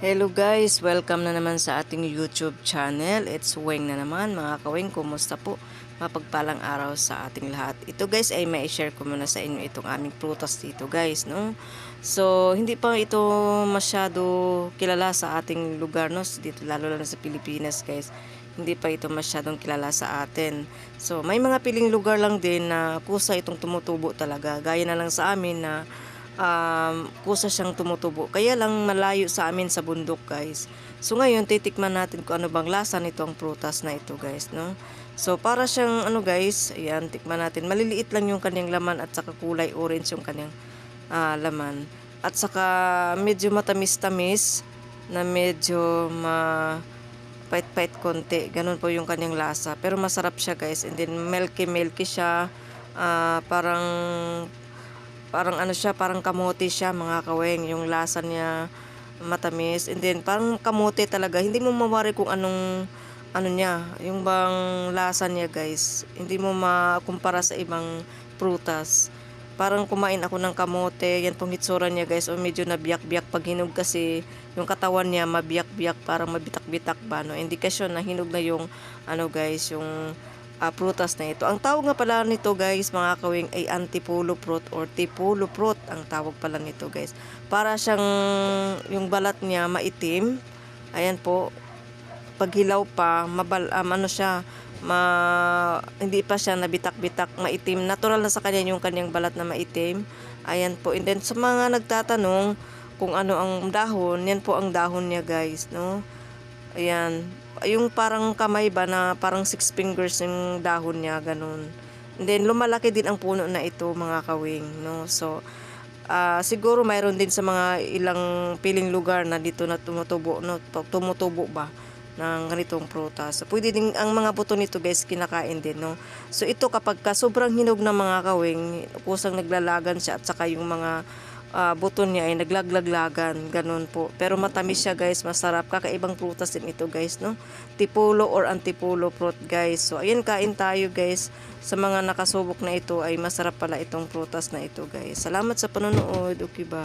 Hello guys, welcome na naman sa ating YouTube channel. It's Weng na naman. Mga kaweng, kumusta po? Mapagpalang araw sa ating lahat. Ito guys ay may share ko muna sa inyo itong aming prutas dito guys, no? So, hindi pa ito masyado kilala sa ating lugar, no? Dito lalo na sa Pilipinas guys. Hindi pa ito masyadong kilala sa atin. So, may mga piling lugar lang din na kusa itong tumutubo talaga. Gaya na lang sa amin na um, kusa siyang tumutubo. Kaya lang malayo sa amin sa bundok, guys. So ngayon, titikman natin kung ano bang lasa nito ang prutas na ito, guys, no? So para siyang ano, guys, ayan, tikman natin. Maliliit lang yung kanyang laman at saka kulay orange yung kanyang ah, laman. At saka medyo matamis-tamis na medyo ma pait-pait konti. Ganun po yung kanyang lasa. Pero masarap siya, guys. And then milky-milky siya. Ah, parang parang ano siya, parang kamote siya mga kaweng. Yung lasa niya matamis. And then parang kamote talaga. Hindi mo mawari kung anong ano niya, yung bang lasa niya guys. Hindi mo makumpara sa ibang prutas. Parang kumain ako ng kamote, yan pong hitsura niya guys, o medyo nabiyak-biyak pag hinog kasi yung katawan niya mabiyak-biyak, parang mabitak-bitak ba, no? Indikasyon na hinog na yung, ano guys, yung ah, prutas na ito. Ang tawag nga pala nito guys, mga kawing ay antipulo fruit or tipulo fruit ang tawag pala nito guys. Para siyang yung balat niya maitim. Ayan po. Pag hilaw pa, mabal um, ano siya, ma hindi pa siya nabitak-bitak, maitim. Natural na sa kanya yung kanyang balat na maitim. Ayan po. And then sa mga nagtatanong kung ano ang dahon, yan po ang dahon niya guys, no? Ayan. Yung parang kamay ba na parang six fingers yung dahon niya, ganun. And then, lumalaki din ang puno na ito, mga kawing, no? So, ah siguro mayroon din sa mga ilang piling lugar na dito na tumutubo, no? Tu- Tumutubo ba ng ganitong prutas. So, pwede din ang mga buto nito guys kinakain din no. So ito kapag ka sobrang hinog ng mga kawing, kusang naglalagan siya at saka yung mga ah, buto niya ay naglaglaglagan, ganun po. Pero matamis siya guys, masarap. Kakaibang prutas din ito guys, no? Tipulo or antipulo fruit guys. So, ayun, kain tayo guys. Sa mga nakasubok na ito ay masarap pala itong prutas na ito guys. Salamat sa panonood. Okay ba?